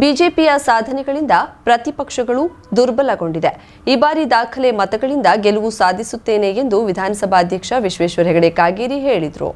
ಬಿಜೆಪಿಯ ಸಾಧನೆಗಳಿಂದ ಪ್ರತಿಪಕ್ಷಗಳು ದುರ್ಬಲಗೊಂಡಿದೆ. ಈ ಬಾರಿ ದಾಖಲೆ ಮತಗಳಿಂದ ಗೆಲುವು ಸಾಧಿಸುತ್ತೇನೆ ಎಂದು ವಿಧಾನಸಭಾಧ್ಯಕ್ಷ ವಿಶ್ವೇಶ್ವರ ಹೆಗಡೆ ಕಾಗೇರಿ ಹೇಳಿದರು.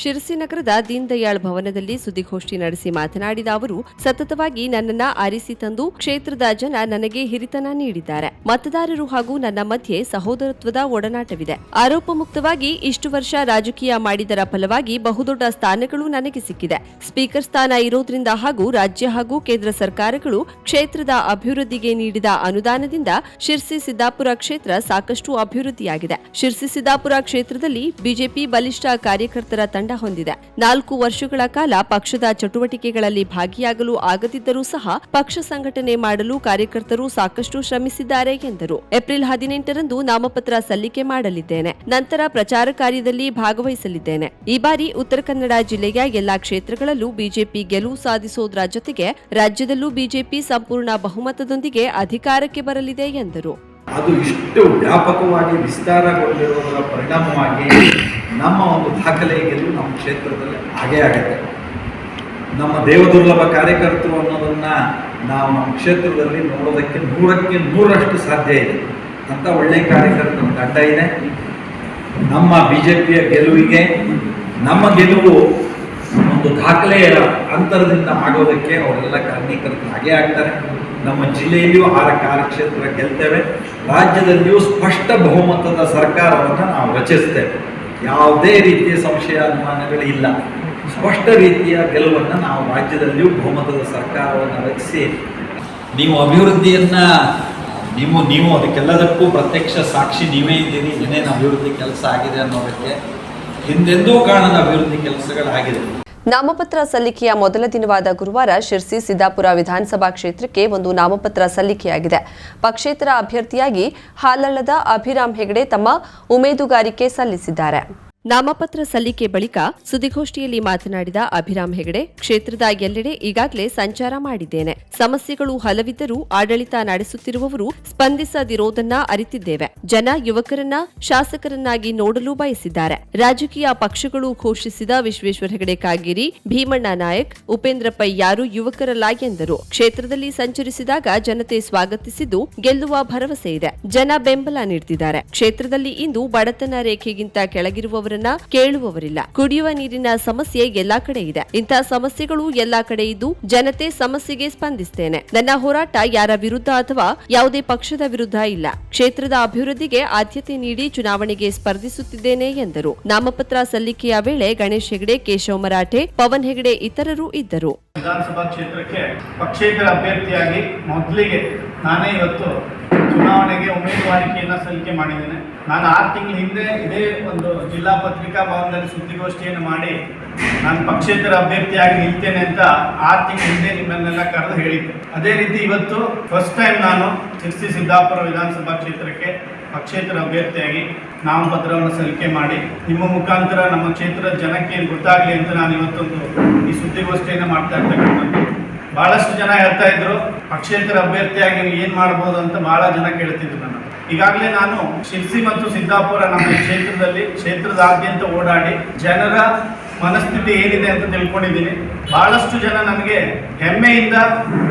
ಶಿರಸಿ ನಗರದ ದೀನ್ ದಯಾಳ್ ಭವನದಲ್ಲಿ ಸುದ್ದಿಗೋಷ್ಠಿ ನಡೆಸಿ ಮಾತನಾಡಿದ ಅವರು, ಸತತವಾಗಿ ನನ್ನನ್ನ ಆರಿಸಿ ತಂದು ಕ್ಷೇತ್ರದ ಜನ ನನಗೆ ಹಿರಿತನ ನೀಡಿದ್ದಾರೆ. ಮತದಾರರು ಹಾಗೂ ನನ್ನ ಮಧ್ಯೆ ಸಹೋದರತ್ವದ ಒಡನಾಟವಿದೆ. ಆರೋಪ ಮುಕ್ತವಾಗಿ ಇಷ್ಟು ವರ್ಷ ರಾಜಕೀಯ ಮಾಡಿದರ ಫಲವಾಗಿ ಬಹುದೊಡ್ಡ ಸ್ಥಾನಗಳು ನನಗೆ ಸಿಕ್ಕಿದೆ. ಸ್ಪೀಕರ್ ಸ್ಥಾನ ಇರೋದ್ರಿಂದ ಹಾಗೂ ರಾಜ್ಯ ಹಾಗೂ ಕೇಂದ್ರ ಸರ್ಕಾರಗಳು ಕ್ಷೇತ್ರದ ಅಭಿವೃದ್ಧಿಗೆ ನೀಡಿದ ಅನುದಾನದಿಂದ ಶಿರ್ಸಿ ಸಿದ್ದಾಪುರ ಕ್ಷೇತ್ರ ಸಾಕಷ್ಟು ಅಭಿವೃದ್ಧಿಯಾಗಿದೆ. ಶಿರ್ಸಿ ಸಿದ್ದಾಪುರ ಕ್ಷೇತ್ರದಲ್ಲಿ ಬಿಜೆಪಿ ಬಲಿಷ್ಠ ಕಾರ್ಯಕರ್ತರ ತಂಡ ಹೊಂದಿದೆ. ನಾಲ್ಕು ವರ್ಷಗಳ ಕಾಲ ಪಕ್ಷದ ಚಟುವಟಿಕೆಗಳಲ್ಲಿ ಭಾಗಿಯಾಗಲು ಆಗದಿದ್ದರೂ ಸಹ ಪಕ್ಷ ಸಂಘಟನೆ ಮಾಡಲು ಕಾರ್ಯಕರ್ತರು ಸಾಕಷ್ಟು ಶ್ರಮಿಸಿದ್ದಾರೆ ಎಂದರು. ಏಪ್ರಿಲ್ ಹದಿನೆಂಟರಂದು ನಾಮಪತ್ರ ಸಲ್ಲಿಕೆ ಮಾಡಲಿದ್ದೇನೆ. ನಂತರ ಪ್ರಚಾರ ಕಾರ್ಯದಲ್ಲಿ ಭಾಗವಹಿಸಲಿದ್ದೇನೆ. ಈ ಬಾರಿ ಉತ್ತರ ಕನ್ನಡ ಜಿಲ್ಲೆಯ ಎಲ್ಲಾ ಕ್ಷೇತ್ರಗಳಲ್ಲೂ ಬಿಜೆಪಿ ಗೆಲುವು ಸಾಧಿಸೋದರ ಜೊತೆಗೆ ರಾಜ್ಯದಲ್ಲೂ ಬಿಜೆಪಿ ಸಂಪೂರ್ಣ ಬಹುಮತದೊಂದಿಗೆ ಅಧಿಕಾರಕ್ಕೆ ಬರಲಿದೆ ಎಂದರು. ಅದು ಇಷ್ಟು ವ್ಯಾಪಕವಾಗಿ ವಿಸ್ತಾರಗೊಂಡಿರುವುದರ ಪರಿಣಾಮವಾಗಿ ನಮ್ಮ ಒಂದು ದಾಖಲೆ ಗೆಲುವು ನಮ್ಮ ಕ್ಷೇತ್ರದಲ್ಲಿ ಹಾಗೇ ಆಗುತ್ತೆ. ನಮ್ಮ ದೇವದುರ್ಲಭ ಕಾರ್ಯಕರ್ತರು ಅನ್ನೋದನ್ನು ನಾವು ನಮ್ಮ ಕ್ಷೇತ್ರದಲ್ಲಿ ನೋಡೋದಕ್ಕೆ ನೂರಕ್ಕೆ ನೂರಷ್ಟು ಸಾಧ್ಯ ಇದೆ. ಅಂತ ಒಳ್ಳೆ ಕಾರ್ಯಕರ್ತರ ತಂಡ ಇದೆ. ನಮ್ಮ ಬಿ ಗೆಲುವಿಗೆ, ನಮ್ಮ ಗೆಲುವು ಒಂದು ದಾಖಲೆಯ ಅಂತರದಿಂದ ಆಗೋದಕ್ಕೆ ಅವರೆಲ್ಲ ಕಾರ್ಯಕರ್ತರು ಹಾಗೇ ಆಗ್ತಾರೆ. ನಮ್ಮ ಜಿಲ್ಲೆಯಲ್ಲಿಯೂ ಆರ ಕಾರ್ಯಕ್ಷೇತ್ರ ಗೆಲ್ತೇವೆ. ರಾಜ್ಯದಲ್ಲಿಯೂ ಸ್ಪಷ್ಟ ಬಹುಮತದ ಸರ್ಕಾರವನ್ನು ನಾವು ರಚಿಸ್ತೇವೆ. ಯಾವುದೇ ರೀತಿಯ ಸಂಶಯ ಅನುಮಾನಗಳಿಲ್ಲ ಸ್ಪಷ್ಟ ರೀತಿಯ ಗೆಲುವನ್ನು ನಾವು ರಾಜ್ಯದಲ್ಲಿಯೂ ಬಹುಮತದ ಸರ್ಕಾರವನ್ನು ರಚಿಸಿ. ನೀವು ಅಭಿವೃದ್ಧಿಯನ್ನ, ನೀವು ನೀವು ಅದಕ್ಕೆಲ್ಲದಕ್ಕೂ ಪ್ರತ್ಯಕ್ಷ ಸಾಕ್ಷಿ ನೀವೇ ಇದ್ದೀರಿ, ಏನೇನು ಅಭಿವೃದ್ಧಿ ಕೆಲಸ ಆಗಿದೆ ಅನ್ನೋದಕ್ಕೆ ಹಿಂದೆಂದೂ ಕಾಣದ ಅಭಿವೃದ್ಧಿ ಕೆಲಸಗಳಾಗಿದೆ. ನಾಮಪತ್ರ ಸಲ್ಲಿಕೆಯ ಮೊದಲ ದಿನವಾದ ಗುರುವಾರ ಶಿರ್ಸಿ ಸಿದ್ದಾಪುರ ವಿಧಾನಸಭಾ ಕ್ಷೇತ್ರಕ್ಕೆ ಒಂದು ನಾಮಪತ್ರ ಸಲ್ಲಿಕೆಯಾಗಿದೆ. ಪಕ್ಷೇತರ ಅಭ್ಯರ್ಥಿಯಾಗಿ ಹಾಲಳ್ಳದ ಅಭಿರಾಮ್ ಹೆಗಡೆ ತಮ್ಮ ಉಮೇದುಗಾರಿಕೆ ಸಲ್ಲಿಸಿದ್ದಾರೆ. ನಾಮಪತ್ರ ಸಲ್ಲಿಕೆ ಬಳಿಕ ಸುದ್ದಿಗೋಷ್ಠಿಯಲ್ಲಿ ಮಾತನಾಡಿದ ಅಭಿರಾಮ್ ಹೆಗಡೆ, ಕ್ಷೇತ್ರದ ಎಲ್ಲೆಡೆ ಈಗಾಗಲೇ ಸಂಚಾರ ಮಾಡಿದ್ದೇನೆ. ಸಮಸ್ಯೆಗಳು ಹಲವಿದ್ದರೂ ಆಡಳಿತ ನಡೆಸುತ್ತಿರುವವರು ಸ್ಪಂದಿಸದಿರೋದನ್ನ ಅರಿತಿದ್ದೇವೆ. ಜನ ಯುವಕರನ್ನ, ಶಾಸಕರನ್ನಾಗಿ ನೋಡಲು ಬಯಸಿದ್ದಾರೆ. ರಾಜಕೀಯ ಪಕ್ಷಗಳು ಘೋಷಿಸಿದ ವಿಶ್ವೇಶ್ವರ ಹೆಗಡೆ ಕಾಗೇರಿ, ಭೀಮಣ್ಣ ನಾಯಕ್, ಉಪೇಂದ್ರ ಪೈ ಯಾರು ಯುವಕರಲ್ಲ ಎಂದರು. ಕ್ಷೇತ್ರದಲ್ಲಿ ಸಂಚರಿಸಿದಾಗ ಜನತೆ ಸ್ವಾಗತಿಸಿದ್ದು ಗೆಲ್ಲುವ ಭರವಸೆ ಇದೆ. ಜನ ಬೆಂಬಲ ನೀಡುತ್ತಿದ್ದಾರೆ ಕ್ಷೇತ್ರದಲ್ಲಿ ಇಂದು ಬಡತನ ರೇಖೆಗಿಂತ ಕೆಳಗಿರುವವರನ್ನ ಕೇಳುವವರಿಲ್ಲ. ಕುಡಿಯುವ ನೀರಿನ ಸಮಸ್ಯೆ ಎಲ್ಲಾ ಕಡೆ ಇದೆ. ಇಂತಹ ಸಮಸ್ಯೆಗಳು ಎಲ್ಲಾ ಕಡೆ ಇದ್ದು ಜನತೆ ಸಮಸ್ಯೆಗೆ ಸ್ಪಂದಿಸ್ತೇನೆ. ನನ್ನ ಹೋರಾಟ ಯಾರ ವಿರುದ್ಧ ಅಥವಾ ಯಾವುದೇ ಪಕ್ಷದ ವಿರುದ್ಧ ಇಲ್ಲ. ಕ್ಷೇತ್ರದ ಅಭಿವೃದ್ಧಿಗೆ ಆದ್ಯತೆ ನೀಡಿ ಚುನಾವಣೆಗೆ ಸ್ಪರ್ಧಿಸುತ್ತಿದ್ದೇನೆ ಎಂದರು. ನಾಮಪತ್ರ ಸಲ್ಲಿಕೆಯ ವೇಳೆ ಗಣೇಶ್ ಹೆಗಡೆ, ಕೇಶವ ಮರಾಠೆ, ಪವನ್ ಹೆಗಡೆ ಇತರರು ಇದ್ದರು. ವಿಧಾನಸಭಾ ಕ್ಷೇತ್ರಕ್ಕೆ ಪಕ್ಷೇತರ ಅಭ್ಯರ್ಥಿಯಾಗಿ ಮೊದಲಿಗೆ ನಾನೇ ಇವತ್ತು ಚುನಾವಣೆಗೆ ಉಮೇದುವಾರಿಕೆಯನ್ನು ಸಲ್ಲಿಕೆ ಮಾಡಿದ್ದೇನೆ. ನಾನು ಆರು ತಿಂಗಳ ಹಿಂದೆ ಇದೇ ಒಂದು ಜಿಲ್ಲಾ ಪತ್ರಿಕಾ ಭವನದಲ್ಲಿ ಸುದ್ದಿಗೋಷ್ಠಿಯನ್ನು ಮಾಡಿ ನಾನು ಪಕ್ಷೇತರ ಅಭ್ಯರ್ಥಿಯಾಗಿ ನಿಲ್ತೇನೆ ಅಂತ ಆರು ತಿಂಗಳ ಹಿಂದೆ ನಿಮ್ಮನ್ನೆಲ್ಲ ಕರೆದು ಹೇಳಿದ್ದೆ. ಅದೇ ರೀತಿ ಇವತ್ತು ಫಸ್ಟ್ ಟೈಮ್ ನಾನು ಶಿರ್ಸಿ ಸಿದ್ದಾಪುರ ವಿಧಾನಸಭಾ ಕ್ಷೇತ್ರಕ್ಕೆ ಪಕ್ಷೇತರ ಅಭ್ಯರ್ಥಿಯಾಗಿ ನಾಮಪತ್ರವನ್ನು ಸಲ್ಲಿಕೆ ಮಾಡಿ, ನಿಮ್ಮ ಮುಖಾಂತರ ನಮ್ಮ ಕ್ಷೇತ್ರದ ಜನಕ್ಕೆ ಗೊತ್ತಾಗಲಿ ಅಂತ ನಾನು ಇವತ್ತೊಂದು ಈ ಸುದ್ದಿಗೋಷ್ಠಿಯನ್ನು ಮಾಡ್ತಾ ಇರ್ತಕ್ಕಂಥದ್ದು. ಬಹಳಷ್ಟು ಜನ ಹೇಳ್ತಾ ಇದ್ರು, ಪಕ್ಷೇತರ ಅಭ್ಯರ್ಥಿಯಾಗಿ ನೀವು ಏನ್ ಮಾಡ್ಬೋದು ಅಂತ ಬಹಳ ಜನ ಕೇಳ್ತಿದ್ರು ನಾನು ಈಗಾಗಲೇ ನಾನು ಶಿರ್ಸಿ ಮತ್ತು ಸಿದ್ದಾಪುರ ನಮ್ಮ ಕ್ಷೇತ್ರದಲ್ಲಿ, ಕ್ಷೇತ್ರದಾದ್ಯಂತ ಓಡಾಡಿ ಜನರ ಮನಸ್ಥಿತಿ ಏನಿದೆ ಅಂತ ತಿಳ್ಕೊಂಡಿದ್ದೀನಿ. ಬಹಳಷ್ಟು ಜನ ನನಗೆ ಹೆಮ್ಮೆಯಿಂದ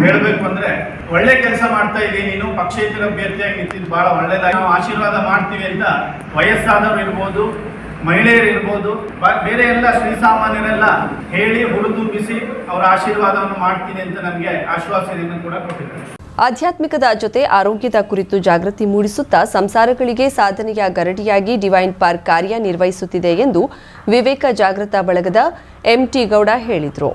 ಹೇಳಬೇಕು ಅಂದ್ರೆ, ಒಳ್ಳೆ ಕೆಲಸ ಮಾಡ್ತಾ ಇದ್ದೀನಿ ನೀನು, ಪಕ್ಷೇತರ ಅಭ್ಯರ್ಥಿಯಾಗಿ ನಿಂತಿದ್ದು ಬಹಳ ಒಳ್ಳೇದಾಗಿ. ನಾವು ಆಶೀರ್ವಾದ ಮಾಡ್ತೀವಿ ಅಂತ ವಯಸ್ಸಾದವರು ಇರ್ಬೋದು ಮಹಿಳೆಯರು ಇರ್ಬೋದು ಬೇರೆ ಎಲ್ಲ ಶ್ರೀಸಾಮಾನ್ಯರೆಲ್ಲ ಹೇಳಿ ಹುರಿದುಂಬಿಸಿ ಅವರ ಆಶೀರ್ವಾದವನ್ನು ಮಾಡ್ತೀನಿ ಅಂತ ನಮಗೆ ಆಶ್ವಾಸನೆಯನ್ನು ಕೂಡ ಕೊಟ್ಟಿದ್ದಾರೆ. ಆಧ್ಯಾತ್ಮಿಕದ ಜೊತೆ ಆರೋಗ್ಯದ ಕುರಿತು ಜಾಗೃತಿ ಮೂಡಿಸುತ್ತಾ ಸಂಸಾರಗಳಿಗೆ ಸಾಧನೆಯ ಗರಡಿಯಾಗಿ ಡಿವೈನ್ ಪಾರ್ಕ್ ಕಾರ್ಯನಿರ್ವಹಿಸುತ್ತಿದೆ ಎಂದು ವಿವೇಕ ಜಾಗೃತ ಬಳಗದ ಎಂಟಿ ಗೌಡ ಹೇಳಿದರು.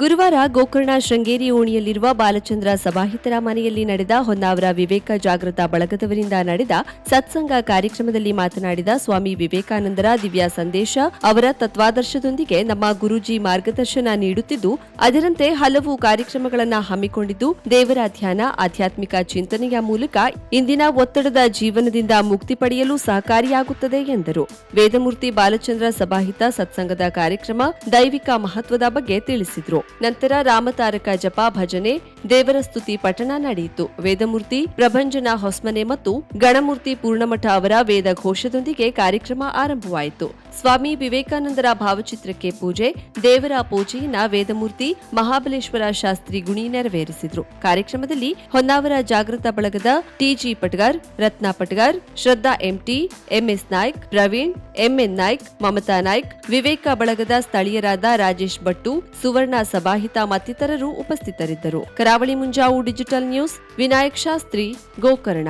ಗುರುವಾರ ಗೋಕರ್ಣ ಶೃಂಗೇರಿ ಓಣಿಯಲ್ಲಿರುವ ಬಾಲಚಂದ್ರ ಸಭಾಹಿತರ ಮನೆಯಲ್ಲಿ ನಡೆದ ಹೊನ್ನಾವರ ವಿವೇಕ ಜಾಗೃತ ಬಳಗದವರಿಂದ ನಡೆದ ಸತ್ಸಂಗ ಕಾರ್ಯಕ್ರಮದಲ್ಲಿ ಮಾತನಾಡಿದ ಸ್ವಾಮಿ ವಿವೇಕಾನಂದರ ದಿವ್ಯ ಸಂದೇಶ, ಅವರ ತತ್ವಾದರ್ಶದೊಂದಿಗೆ ನಮ್ಮ ಗುರೂಜಿ ಮಾರ್ಗದರ್ಶನ ನೀಡುತ್ತಿದ್ದು, ಅದರಂತೆ ಹಲವು ಕಾರ್ಯಕ್ರಮಗಳನ್ನು ಹಮ್ಮಿಕೊಂಡಿದ್ದು, ದೇವರ ಧ್ಯಾನ, ಆಧ್ಯಾತ್ಮಿಕ ಚಿಂತನೆಯ ಮೂಲಕ ಇಂದಿನ ಒತ್ತಡದ ಜೀವನದಿಂದ ಮುಕ್ತಿ ಪಡೆಯಲು ಸಹಕಾರಿಯಾಗುತ್ತದೆ ಎಂದರು. ವೇದಮೂರ್ತಿ ಬಾಲಚಂದ್ರ ಸಭಾಹಿತ ಸತ್ಸಂಗದ ಕಾರ್ಯಕ್ರಮ ದೈವಿಕ ಮಹತ್ವದ ಬಗ್ಗೆ ತಿಳಿಸಿದರು. ನಂತರ ರಾಮತಾರಕ ಜಪ ಭಜನೆ, ದೇವರ ಸ್ತುತಿ ಪಠಣ ನಡೆಯಿತು. ವೇದಮೂರ್ತಿ ಪ್ರಭಂಜನ ಹೊಸ್ಮನೆ ಮತ್ತು ಗಣಮೂರ್ತಿ ಪೂರ್ಣಮಠ ಅವರ ವೇದ ಘೋಷದೊಂದಿಗೆ ಕಾರ್ಯಕ್ರಮ ಆರಂಭವಾಯಿತು. ಸ್ವಾಮಿ ವಿವೇಕಾನಂದರ ಭಾವಚಿತ್ರಕ್ಕೆ ಪೂಜೆ, ದೇವರ ಪೂಜೆಯನ್ನ ವೇದಮೂರ್ತಿ ಮಹಾಬಲೇಶ್ವರ ಶಾಸ್ತ್ರಿ ಗುಣಿ ನೆರವೇರಿಸಿದ್ರು. ಕಾರ್ಯಕ್ರಮದಲ್ಲಿ ಹೊನ್ನಾವರ ಜಾಗೃತ ಬಳಗದ TG Patgar, Ratna Patgar, Shraddha MT MS Naik, Praveen, MN Naik, Mamata Naik, Viveka ಬಳಗದ ಸ್ಥಳೀಯರಾದ ರಾಜೇಶ್ ಭಟ್ಟು, ಸುವರ್ಣ ಸಭಾಹಿತ ಮತ್ತಿತರರು ಉಪಸ್ಥಿತರಿದ್ದರು. Karavali Munjavu digital news, Vinayak Shastri, Gokarna.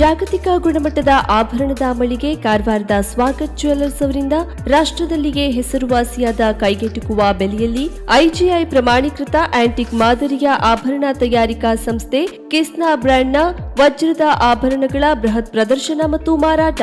ಜಾಗತಿಕ ಗುಣಮಟ್ಟದ ಆಭರಣದ ಮಳಿಗೆ ಕಾರವಾರದ ಸ್ವಾಗತ್ ಜ್ಯುವೆಲ್ಲರ್ಸ್ ಅವರಿಂದ ರಾಷ್ಟ್ರದಲ್ಲಿಯೇ ಹೆಸರುವಾಸಿಯಾದ ಕೈಗೆಟುಕುವ ಬೆಲೆಯಲ್ಲಿ ಐಜಿಐ ಪ್ರಮಾಣೀಕೃತ ಆಂಟಿಕ್ ಮಾದರಿಯ ಆಭರಣ ತಯಾರಿಕಾ ಸಂಸ್ಥೆ ಕಿಸ್ನಾ ಬ್ರ್ಯಾಂಡ್ನ ವಜ್ರದ ಆಭರಣಗಳ ಬೃಹತ್ ಪ್ರದರ್ಶನ ಮತ್ತು ಮಾರಾಟ.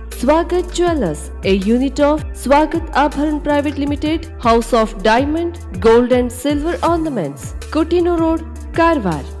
Swagat Jewelers, a unit of Swagat Abharan Private Limited, House of Diamond, Gold and Silver Ornaments, Kutino Road, Karwar.